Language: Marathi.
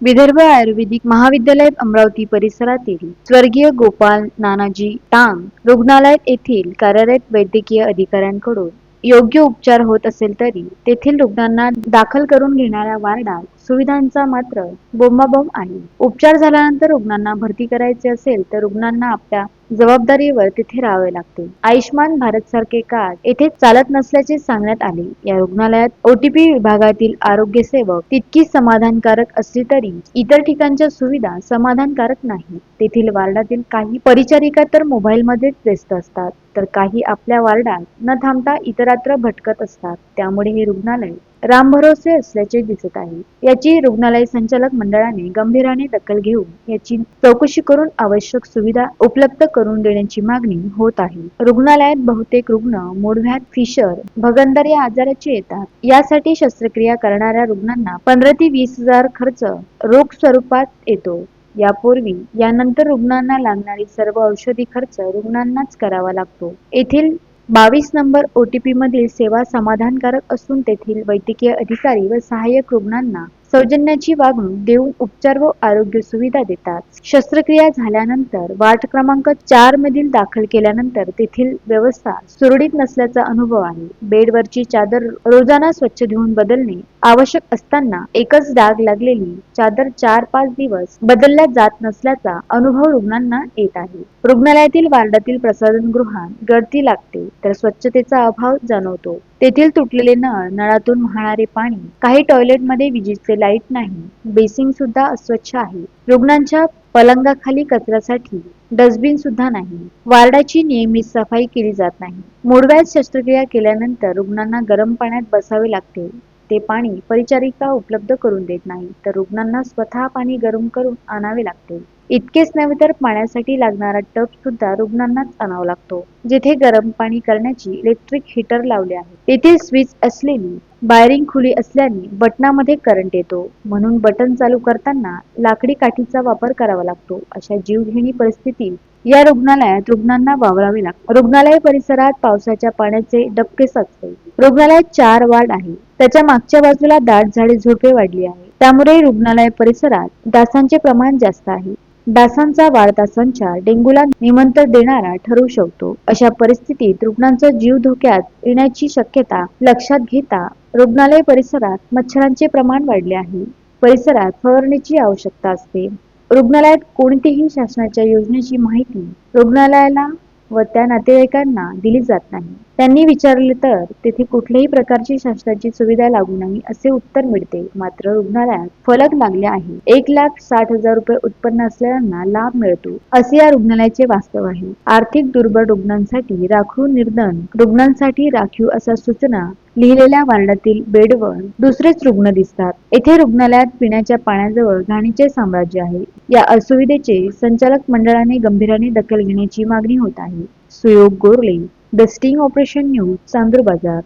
विदर्भ आयुर्वेदिक महाविद्यालय अमरावती परिसरातील स्वर्गीय गोपाल नानाजी टांग रुग्णालयात येथील कार्यरत वैद्यकीय अधिकाऱ्यांकडून योग्य उपचार होत असेल तरी तेथील रुग्णांना दाखल करून घेणाऱ्या वार्डात सुविधांचा मात्र बोंबाबोंब आहे. उपचार झाल्यानंतर रुग्णांना भरती करायचे असेल तर रुग्णांना आपल्या जबाबदारीवर तिथे राहावे लागते. आयुष्यमान भारत सारखे कार्ड येथे चालत नसल्याचे सांगण्यात आले. या रुग्णालयात ओटीपी विभागातील आरोग्य सेवक तितकीच समाधानकारक असली तरी इतर ठिकाणच्या सुविधा समाधानकारक नाही. तेथील वार्डातील काही परिचारिका तर मोबाईल मध्येच व्यस्त असतात तर काही आपल्या वार्डात न थांबता इतरत्र भटकत असतात. त्यामुळे हे रुग्णालय रामभरोसे असल्याचे दिसत आहे. याची रुग्णालय संचालक मंडळाने गंभीराने दखल घेऊन याची चौकशी करून आवश्यक सुविधा उपलब्ध करून देण्याची मागणी होत आहे. रुग्णालयात बहुतेक रुग्ण मोडव्यात फिशर भगंदर या आजाराचे येतात. यासाठी शस्त्रक्रिया करणाऱ्या रुग्णांना पंधरा ते वीस हजार खर्च रोख स्वरूपात येतो. यापूर्वी यानंतर रुग्णांना लागणारी सर्व औषधी खर्च रुग्णांनाच करावा लागतो. येथील बावीस नंबर ओ टी पीमधील सेवा समाधानकारक असून तेथील वैद्यकीय अधिकारी व सहाय्यक रुग्णांना सौजन्याची वागणूक देऊन उपचार व आरोग्य सुविधा देतात. शस्त्रक्रिया झाल्यानंतर वार्ड क्रमांक चार मधील दाखल केल्यानंतर तेथील व्यवस्था सुरळीत नसल्याचा अनुभव आहे. बेडवरची चादर रोजाना स्वच्छ धुवून बदलणे आवश्यक असताना एकच डाग लागलेली चादर चार पाच दिवस बदलल्या जात नसल्याचा अनुभव रुग्णांना येत आहे. रुग्णालयातील वार्डातील प्रसाधनगृहात गर्दी लागते तर स्वच्छतेचा अभाव जाणवतो. तेथील तुटलेले नळ नळातून वाहणारे पाणी काही टॉयलेटमध्ये विजेचे लाइट नाही. बेसिंग सुद्धा अस्वच्छ आहे. रुग्णांच्या पलंगाखाली कचऱ्यासाठी डस्टबिन सुद्धा नाही. वार्डाची नियमित सफाई केली जात नाही. मूळव्याध शस्त्रक्रिया केल्यानंतर रुग्णांना गरम पाण्यात बसावे लागते. ते पाणी परिचारिका उपलब्ध करून देत नाही तर रुग्णांना स्वतः पाणी गरम करून आणावे लागते. इतकेच नव्हे तर पाण्यासाठी लागणारा टब सुद्धा रुग्णांनाच आणावा लागतो जिथे गरम पाणी करण्याची इलेक्ट्रिक हीटर लावले आहे. तेथे स्विच असलेली बायरिंग खुली असल्याने बटनामध्ये करंट येतो म्हणून बटन चालू करताना लाकडी काठीचा वापर करावा लागतो अशा जीवघेणी परिस्थितीत या रुग्णालयात रुग्णांना वावरावे लागते. रुग्णालय परिसरात पावसाच्या पाण्याचे डबके साचते रुग्णालयात चार वार्ड आहे. त्याच्या मागच्या बाजूला दाट झाडे झुडपे वाढली आहे त्यामुळे रुग्णालय परिसरात डासांचे प्रमाण जास्त आहे. डासांचा वाढता संचार डेंग्यूला निमंत्रण देणारा ठरू शकतो. अशा परिस्थितीत रुग्णांचा जीव धोक्यात येण्याची शक्यता लक्षात घेता रुग्णालय परिसरात मच्छरांचे प्रमाण वाढले आहे. परिसरात फवारणीची आवश्यकता असते. रुग्णालयात कोणतीही शासनाच्या योजनेची माहिती रुग्णालयाला व त्या नातेवाईकांना दिली जात नाही. त्यांनी विचारले तर तेथे कुठल्याही प्रकारची शासनाची सुविधा लागू नाही असे उत्तर मिळते. मात्र रुग्णालयात फलक लागले आहे. एक लाख साठ हजार रुपये उत्पन्न असलेल्यांना लाभ मिळतो. असे या रुग्णालयाचे वास्तव आहे. आर्थिक दुर्बल रुग्णांसाठी राखीव निर्धन रुग्णांसाठी राखीव अशा सूचना लिहिलेल्या वार्डातील बेडवर दुसरेच रुग्ण दिसतात. येथे रुग्णालयात पिण्याच्या पाण्याजवळ घाणीचे साम्राज्य आहे. या असुविधेचे संचालक मंडळाने गंभीराने दखल घेण्याची मागणी होत आहे. Suyog Gorle the sting operation news Chandur Bazar.